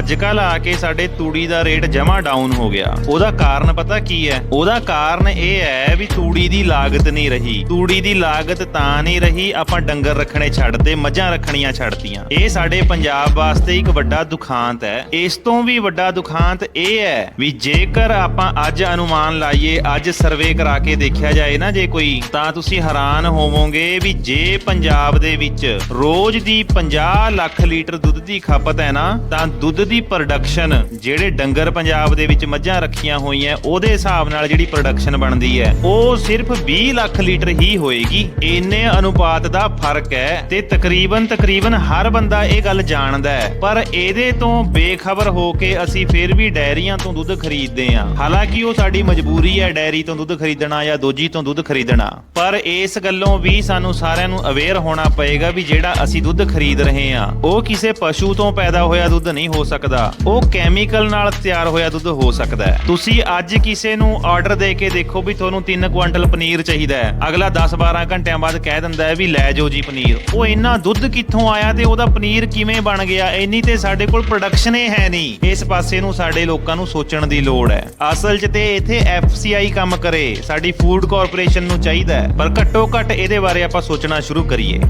ਅੱਜ ਕੱਲ ਆ ਕੇ ਸਾਡੇ ਤੂੜੀ ਦਾ ਰੇਟ ਜਮਾ ਡਾਊਨ ਹੋ ਗਿਆ। ਉਹਦਾ ਕਾਰਨ ਪਤਾ ਕੀ ਹੈ? ਉਹਦਾ ਕਾਰਨ ਇਹ ਹੈ ਵੀ ਤੂੜੀ ਦੀ ਲਾਗਤ ਨਹੀਂ ਰਹੀ। ਤੂੜੀ ਦੀ ਲਾਗਤ ਤਾਂ ਨਹੀਂ ਰਹੀ, ਆਪਾਂ ਡੰਗਰ ਰੱਖਣੇ ਛੱਡਦੇ ਮੱਝਾਂ ਰੱਖਣੀਆਂ ਛੱਡਤੀਆਂ ਇਹ ਸਾਡੇ ਪੰਜਾਬ ਵਾਸਤੇ ਇੱਕ ਵੱਡਾ ਦੁਖਾਂਤ ਹੈ। ਇਸ ਤੋਂ ਵੀ ਵੱਡਾ ਦੁਖਾਂਤ ਇਹ ਹੈ ਵੀ ਜੇਕਰ ਆਪਾਂ ਅੱਜ ਅਨੁਮਾਨ ਲਾਈਏ, ਅੱਜ ਸਰਵੇ ਕਰਾ ਕੇ ਦੇਖਿਆ ਜਾਏ ਨਾ ਜੇ ਕੋਈ, ਤਾਂ ਤੁਸੀਂ ਹੈਰਾਨ ਹੋਵੋਗੇ ਵੀ ਜੇ ਪੰਜਾਬ ਦੇ ਵਿੱਚ ਰੋਜ਼ ਦੀ 50 ਲੱਖ ਲੀਟਰ ਦੁੱਧ ਦੀ ਖਪਤ ਹੈ ਨਾ, ਤਾਂ ਦੁੱਧ ਦੀ ਪ੍ਰੋਡਕਸ਼ਨ ਜਿਹੜੇ ਡੰਗਰ ਪੰਜਾਬ ਦੇ ਵਿੱਚ ਮੱਝਾਂ ਰੱਖੀਆਂ ਹੋਈਆਂ, ਉਹਦੇ ਹਿਸਾਬ ਨਾਲ ਜਿਹੜੀ ਪ੍ਰੋਡਕਸ਼ਨ ਬਣਦੀ ਹੈ, ਉਹ ਸਿਰਫ 20 ਲੱਖ ਲੀਟਰ ਹੀ ਹੋਏਗੀ। ਇੰਨੇ ਅਨੁਪਾਤ ਦਾ ਫ਼ਰਕ ਹੈ ਤੇ ਤਕਰੀਬਨ ਤਕਰੀਬਨ ਹਰ ਬੰਦਾ ਇਹ ਗੱਲ ਜਾਣਦਾ ਹੈ। ਪਰ ਇਹਦੇ ਤੋਂ ਬੇਖਬਰ ਹੋ ਕੇ ਅਸੀਂ ਫਿਰ ਵੀ ਡੈਰੀਆਂ ਤੋਂ ਦੁੱਧ ਖਰੀਦਦੇ ਹਾਂ। ਹਾਲਾਂਕਿ ਉਹ ਸਾਡੀ ਮਜਬੂਰੀ ਹੈ ਡੈਰੀ ਤੋਂ ਦੁੱਧ ਖਰੀਦਣਾ ਜਾਂ ਦੋਜੀ ਤੋਂ ਦੁੱਧ ਖਰੀਦਣਾ। ਪਰ ਇਸ ਗੱਲੋਂ ਵੀ ਸਾਨੂੰ ਸਾਰਿਆਂ ਨੂੰ ਅਵੇਅਰ ਹੋਣਾ ਪਏਗਾ ਵੀ ਜਿਹੜਾ ਅਸੀਂ ਦੁੱਧ ਖਰੀਦ ਰਹੇ ਹਾਂ, ਉਹ ਕਿਸੇ ਪਸ਼ੂ ਤੋਂ ਪੈਦਾ ਹੋਇਆ ਦੁੱਧ ਨਹੀਂ ਹੋ ਸਕਦਾ। ਉਹ ਕੈਮੀਕਲ ਨਾਲ ਤਿਆਰ ਹੋਇਆ ਦੁੱਧ ਹੋ ਸਕਦਾ ਹੈ। ਤੁਸੀਂ ਅੱਜ ਕਿਸੇ ਨੂੰ ਆਰਡਰ ਦੇ ਕੇ ਦੇਖੋ ਵੀ ਤੁਹਾਨੂੰ 3 ਕੁਆਂਟਲ ਪਨੀਰ ਚਾਹੀਦਾ ਹੈ। ਅਗਲਾ 10-12 ਘੰਟਿਆਂ ਬਾਅਦ ਕਹਿ ਦਿੰਦਾ ਹੈ ਵੀ ਲੈ ਜਾਓ ਜੀ ਪਨੀਰ। ਉਹ ਇੰਨਾ ਦੁੱਧ ਕਿੱਥੋਂ ਆਇਆ ਤੇ ਉਹਦਾ ਪਨੀਰ ਕਿਵੇਂ ਬਣ ਗਿਆ? ਇੰਨੀ ਤੇ ਸਾਡੇ ਕੋਲ ਪ੍ਰੋਡਕਸ਼ਨ ਹੀ ਹੈ ਨਹੀਂ। ਇਸ ਪਾਸੇ ਨੂੰ ਸਾਡੇ ਲੋਕਾਂ ਨੂੰ ਸੋਚਣ ਦੀ ਲੋੜ ਹੈ। ਅਸਲ 'ਚ ਤੇ ਇੱਥੇ ਐਫਸੀਆਈ ਕੰਮ ਕਰੇ। ਸਾਡੀ ਫੂਡ ਕਾਰਪੋਰੇਸ਼ਨ ਨੂੰ ਚਾਹੀਦਾ ਪਰ ਘੱਟੋ ਘੱਟ ਇਹਦੇ ਬਾਰੇ ਆਪਾਂ ਸੋਚਣਾ ਸ਼ੁਰੂ ਕਰੀਏ।